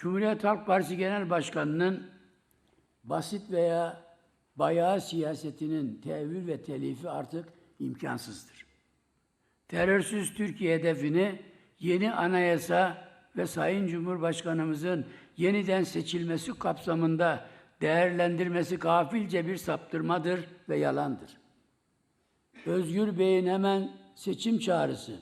Cumhuriyet Halk Partisi Genel Başkanı'nın basit veya bayağı siyasetinin tevil ve telifi artık imkansızdır. Terörsüz Türkiye hedefini yeni anayasa ve Sayın Cumhurbaşkanımızın yeniden seçilmesi kapsamında değerlendirmesi gafilce bir saptırmadır ve yalandır. Özgür Bey'in hemen seçim çağrısı,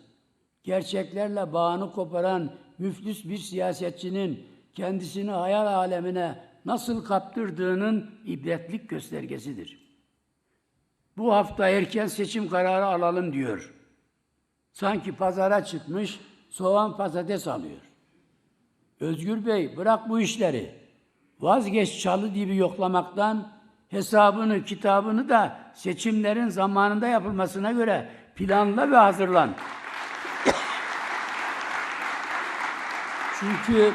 gerçeklerle bağını koparan müflis bir siyasetçinin kendisini hayal alemine nasıl kaptırdığının ibretlik göstergesidir. Bu hafta erken seçim kararı alalım diyor. Sanki pazara çıkmış soğan patates alıyor. Özgür Bey bırak bu işleri. Vazgeç çalı gibi yoklamaktan hesabını, kitabını da seçimlerin zamanında yapılmasına göre planla ve hazırlan. Çünkü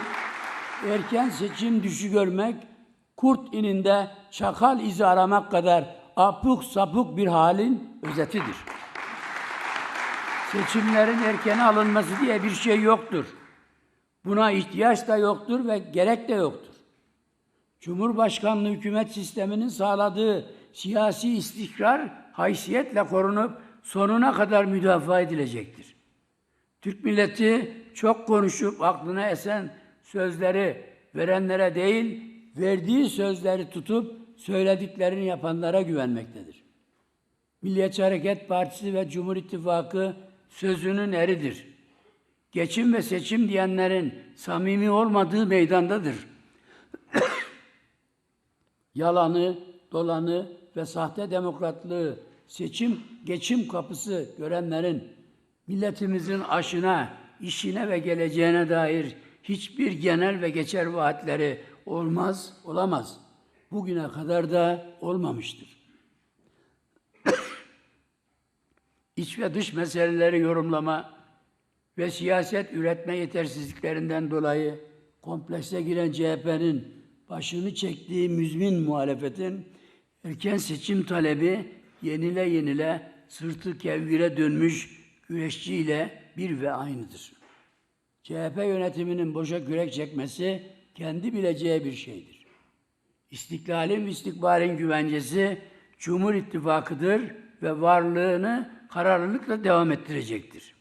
erken seçim düşü görmek, kurt ininde çakal izi aramak kadar apuk sapuk bir halin özetidir. Seçimlerin erken alınması diye bir şey yoktur. Buna ihtiyaç da yoktur ve gerek de yoktur. Cumhurbaşkanlığı hükümet sisteminin sağladığı siyasi istikrar haysiyetle korunup sonuna kadar müdafaa edilecektir. Türk milleti çok konuşup aklına esen sözleri verenlere değil, verdiği sözleri tutup söylediklerini yapanlara güvenmektedir. Milliyetçi Hareket Partisi ve Cumhur İttifakı sözünün eridir. Geçim ve seçim diyenlerin samimi olmadığı meydandadır. Yalanı, dolanı ve sahte demokratlığı seçim geçim kapısı görenlerin milletimizin aşına, işine ve geleceğine dair hiçbir genel ve geçer vaatleri olmaz, olamaz. Bugüne kadar da olmamıştır. İç ve dış meseleleri yorumlama ve siyaset üretme yetersizliklerinden dolayı komplekse giren CHP'nin başını çektiği müzmin muhalefetin erken seçim talebi yenile yenile sırtı kevgire dönmüş güreşçiyle bir ve aynıdır. CHP yönetiminin boşa kürek çekmesi kendi bileceği bir şeydir. İstiklalin ve istikbalin güvencesi Cumhur İttifakı'dır ve varlığını kararlılıkla devam ettirecektir.